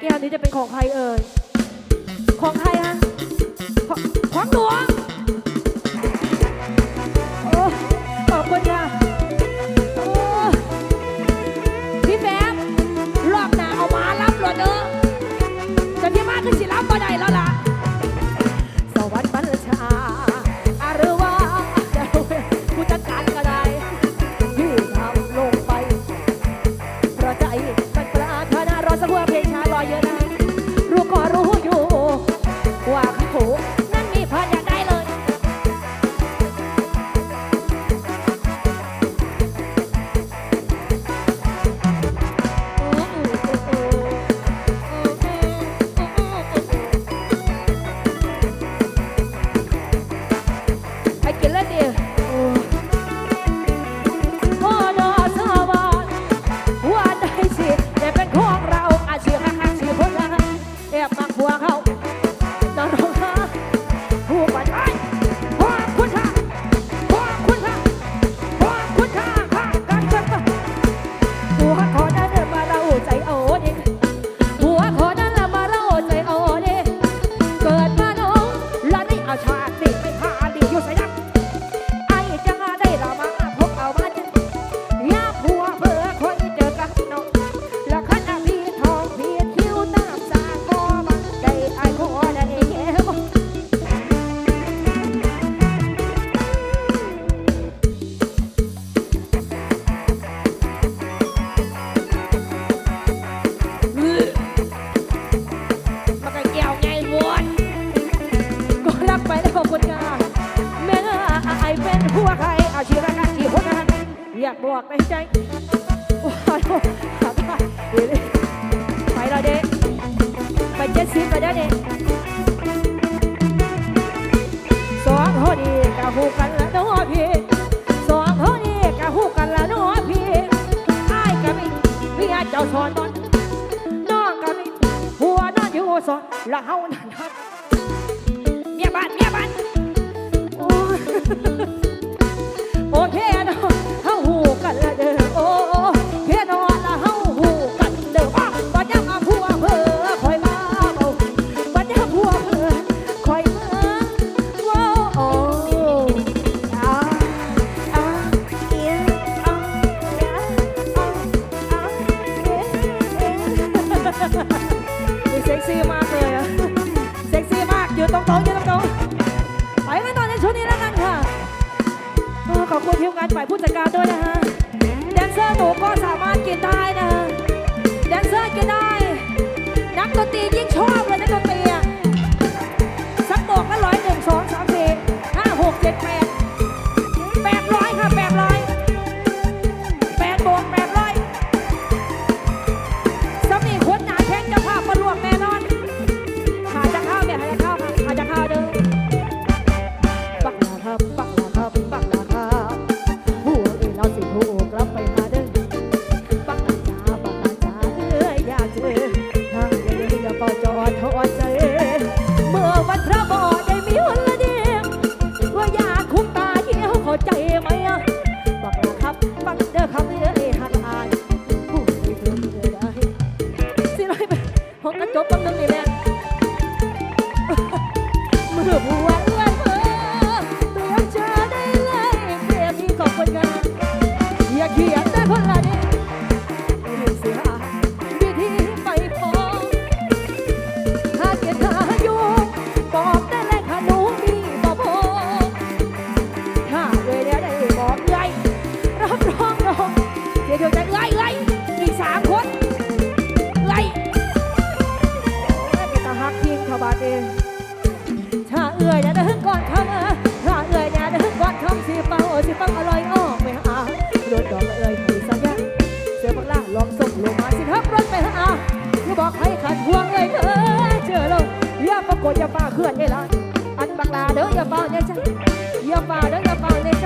แก้วนี้จะเป็นของใครเอ่ย ของใครฮะ ว่ ผัวใครเอาชีระกันกี่คนกันอยากบอกในใจโอ้ยหาไปเดี๋ยวนี้ไปแล้วเด็กไปเจ็ดสิบไปแล้วเด็กสองคนนี้กะหูกันและเน้อพี่สองคนนี้กะหูกันและเน้อพี่ไอ้ายกะมีเมียเจ้าสอนนอนน้องกะมีผัวนอนอยู่สอนละเฮานั่นฮักเมียบ้านเมียบ้านโอ้ โอเคเนาะเฮาหูกันละเด้อโอเคเนาะละเฮาหูกันเด้อบ่ยังเอาผัวเพ้อคอยมาเมาบ่ยังผัวเพ้อคอยมาโว้โอ้อ่าอ่าเอียอ่าอ่าอ่าอ่าเอ๊ะเอ๊ะนี่เซ็กซี่มากเลยอะเซ็กซี่มากอยู่ตรงๆอยู่ตรงๆ ขอบคุณทีมงานฝ่ายผู้จัดการด้วยนะฮะแดนเซอร์หนูก็สามารถกินได้นะฮะ ทอดใจ เมื่อวันพระบ่ได้มีวันละเดียว่าอยากคุ้มตาเยี่ยวเข้าใจไหมอกหลาครับปักเด้อครับเอ้ยหันอายผู้ที่เพิ่งเจอได้สิร้อยไปห้องกระจกบางนึงนี่แหละมือบัวเอื้อนเมื่อตือนเธอได้เลยเพียงที่ขอบคนงานอย่าเขียนแต่คนละนี้าบาดเองถ้าเอื่อยอย่าเดินก่อนคำเออถ้าเอื่อยอย่าเดินก่อนคำสิเป่าสิฟังอร่อยอ้อไปหาโดนดอกเอื่อยให้สัญญาเสือบักล่าลองส่งลงมาสิทับรถไปหาอย่าบอกให้ขัดห่วงเลยเด้อเจอเราอย่าปรากฏอย่าฟ้าเคลื่อนได้ละอันบักลาเด้ออย่าเป่าในใจอย่าฟ้าเด้ออย่าเป่าในใจ